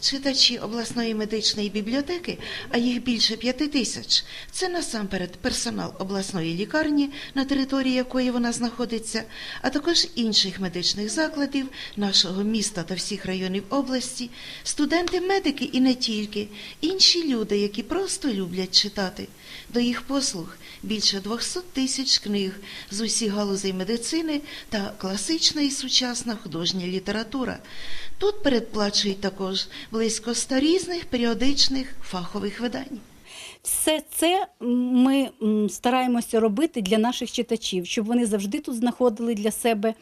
Читачі обласної медичної бібліотеки, а їх більше п'яти тисяч, це насамперед персонал обласної лікарні, на території якої вона знаходиться, а також інших медичних закладів нашого міста та всіх районів області, студенти, медики і не тільки, інші люди, які просто люблять читати. До їх послуг більше 200 тисяч книг з усіх галузей медицини та класична і сучасна художня література. Тут передплачують також близько ста різних періодичних фахових видань. Все це ми стараємося робити для наших читачів, щоб вони завжди тут знаходили для себе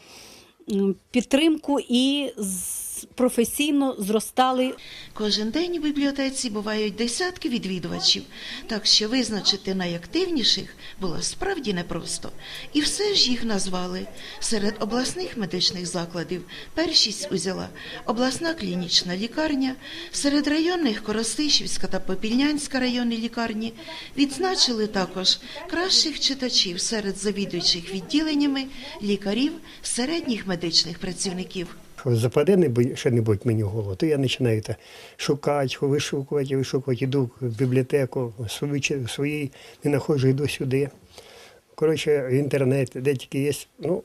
підтримку і з- професійно зростали Кожен день у бібліотеці бувають десятки відвідувачів, так що визначити найактивніших було справді непросто. І все ж їх назвали. Серед обласних медичних закладів першість узяла обласна клінічна лікарня, серед районних Коростишівська та Попільнянська районні лікарні відзначили також кращих читачів серед завідуючих відділеннями, лікарів, середніх медичних працівників. Що западе небудь- що-небудь мені в голову, то я починаю та шукати, вишукувати, вишукувати, йду в бібліотеку, свої, чи- свої не знаходжу, йду сюди. Коротше, в інтернет, де тільки є. Ну,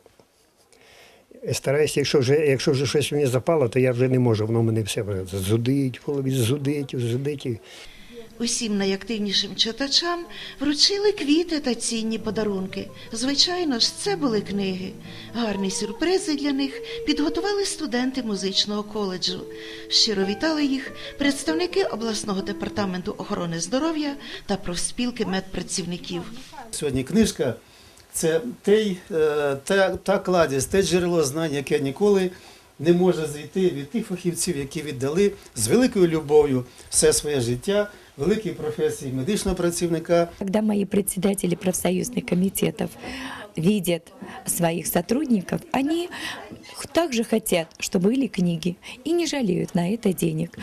стараюся, якщо вже, якщо вже щось мені запало, то я вже не можу, воно мене все зудить, в голові зудить, зудить. Усім найактивнішим читачам вручили квіти та цінні подарунки. Звичайно ж, це були книги. Гарні сюрпризи для них підготували студенти музичного коледжу. Щиро вітали їх представники обласного департаменту охорони здоров'я та профспілки медпрацівників. Сьогодні книжка це той, е, та, та кладість, те джерело знань, яке ніколи не може зійти від тих фахівців, які віддали з великою любов'ю все своє життя, великій професії медичного працівника. Когда мои председатели профсоюзных комитетов видят своих сотрудников, они также хотят, чтобы были книги и не жалеют на это денег.